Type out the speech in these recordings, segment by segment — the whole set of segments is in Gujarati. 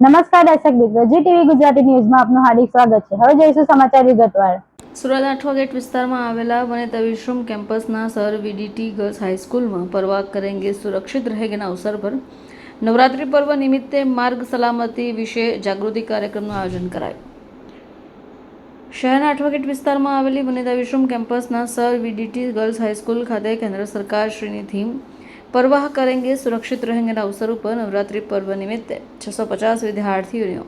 નમસ્કાર દર્શક મિત્રો, જી ટીવી ગુજરાતી ન્યૂઝમાં આપનું હાર્દિક સ્વાગત છે. હવે જોઈશું સમાચાર વિગતવાર. સુરત આઠવા ગેટ વિસ્તારમાં આવેલા વનેતા વિશ્રમ કેમ્પસના સર વીડીટી ગર્લ્સ હાઈસ્કૂલમાં પરવા કરેંગે સુરક્ષિત રહેગેના અવસર પર નવરાત્રિ પર્વ નિમિત્તે માર્ગ સલામતી વિશે જાગૃતિ કાર્યક્રમનું આયોજન કરાયું. શહેરના આઠવા ગેટ વિસ્તારમાં આવેલી Vanita Vishram કેમ્પસના sir VDT girls high school ખાતે કેન્દ્ર સરકાર શ્રીની થીમ પરવાહ કરેંગે, સુરક્ષિત રહેંગેના અવસર ઉપર નવરાત્રિ પર્વ નિમિત્તે છસો પચાસ વિદ્યાર્થીઓનો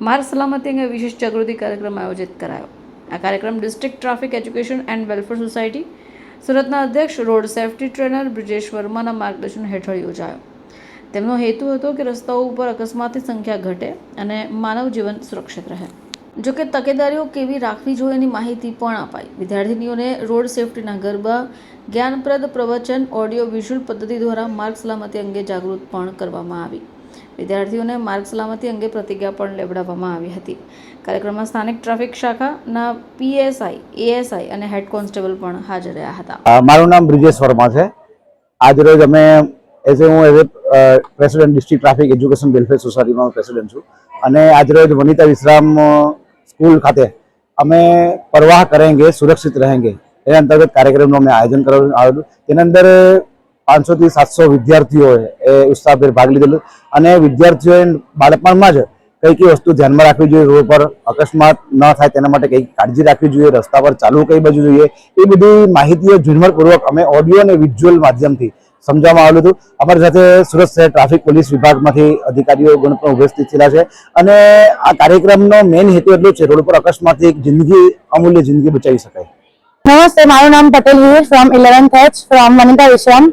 માર્ગ સલામતી અંગે વિશેષ જાગૃતિ કાર્યક્રમ આયોજિત કરાયો. આ કાર્યક્રમ district traffic education and welfare society સુરતના અધ્યક્ષ, રોડ સેફટી ટ્રેનર બ્રિજેશ વર્માના માર્ગદર્શન હેઠળ યોજાયો. તેમનો હેતુ હતો કે રસ્તાઓ ઉપર અકસ્માતની સંખ્યા ઘટે અને માનવ જીવન સુરક્ષિત રહે. જોકે તકેદારીઓ કેવી રાખવી જોઈએ એની માહિતી પણ અપાઈ. વિદ્યાર્થીનીઓને રોડ સેફટીના ગરબા, જ્ઞાનપ્રદ પ્રવચન, ઓડિયો, વિઝ્યુઅલ પદ્ધતિ દ્વારા માર્ગ સલામતી અંગે જાગૃત પણ કરવામાં આવી. વિદ્યાર્થીઓને માર્ગ સલામતી અંગે પ્રતિજ્ઞા પણ લેવડાવવામાં આવી હતી. કાર્યક્રમમાં સ્થાનિક ટ્રાફિક શાખાના પીએસઆઈ, એએસઆઈ અને હેડ કોન્સ્ટેબલ પણ હાજર રહ્યા હતા. મારું નામ બ્રિજેશ વર્મા છે. આજ રોજ અમે એઝ એ હું as a president district traffic education welfare સોસાયટીમાં પ્રેસિડેન્ટ છું. અને આજરોજ વનિતા વિશ્રામ સ્કૂલ ખાતે અમે પરવાહ કરેંગે, સુરક્ષિત રહેંગે. એના અંતર્ગત કાર્યક્રમનું અમે આયોજન કરવામાં આવેલું. તેના અંદર પાંચસોથી સાતસો વિદ્યાર્થીઓએ એ ઉત્સાહભેર ભાગ લીધેલો. અને વિદ્યાર્થીઓએ બાળપણમાં જ કઈ કઈ વસ્તુ ધ્યાનમાં રાખવી જોઈએ, રોડ પર અકસ્માત ન થાય તેના માટે કઈ કાળજી રાખવી જોઈએ, રસ્તા પર ચાલવું કઈ બાજુ જોઈએ, એ બધી માહિતીઓ ઝીણવટપૂર્વક અમે ઓડિયો અને વિઝ્યુઅલ માધ્યમથી સમજાવવામાં આવેલું હતું. અમારી સાથે સુરત શહેર ટ્રાફિક પોલીસ વિભાગમાંથી અધિકારીઓ ગણ પણ ઉપસ્થિત થયેલા છે. અને આ કાર્યક્રમનો મેઇન હેતુ એટલો છે, રોડ પર અકસ્માતથી જિંદગી, અમૂલ્ય જિંદગી બચાવી શકાય. નમસ્તે, મારું નામ Patel Hir from eleventh H from Vanita Vishram.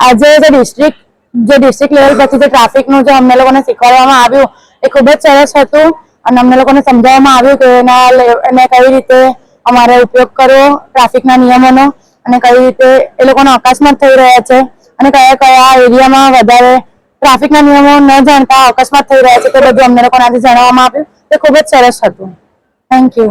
આજે જે ડિસ્ટ્રિક્ટ જે ડિસ્ટ્રિક્ટ લેવલ પછી જે ટ્રાફિકનું જે અમને લોકોને શીખવાડવામાં આવ્યું, એ ખૂબ જ સરસ હતું. અને અમને લોકોને સમજાવવામાં આવ્યું કે એના એને કઈ રીતે અમારે ઉપયોગ કરવો ટ્રાફિકના નિયમોનો, અને કઈ રીતે એ લોકોનો અકસ્માત થઈ રહ્યા છે. અને કયા કયા એરિયામાં વધારે ટ્રાફિકના નિયમો ન જાણતા, અકસ્માત થઈ રહ્યા છે, તે બધું અમને લોકોને આજે જણાવવામાં આવ્યું. તે ખૂબ જ સરસ હતું. Thank you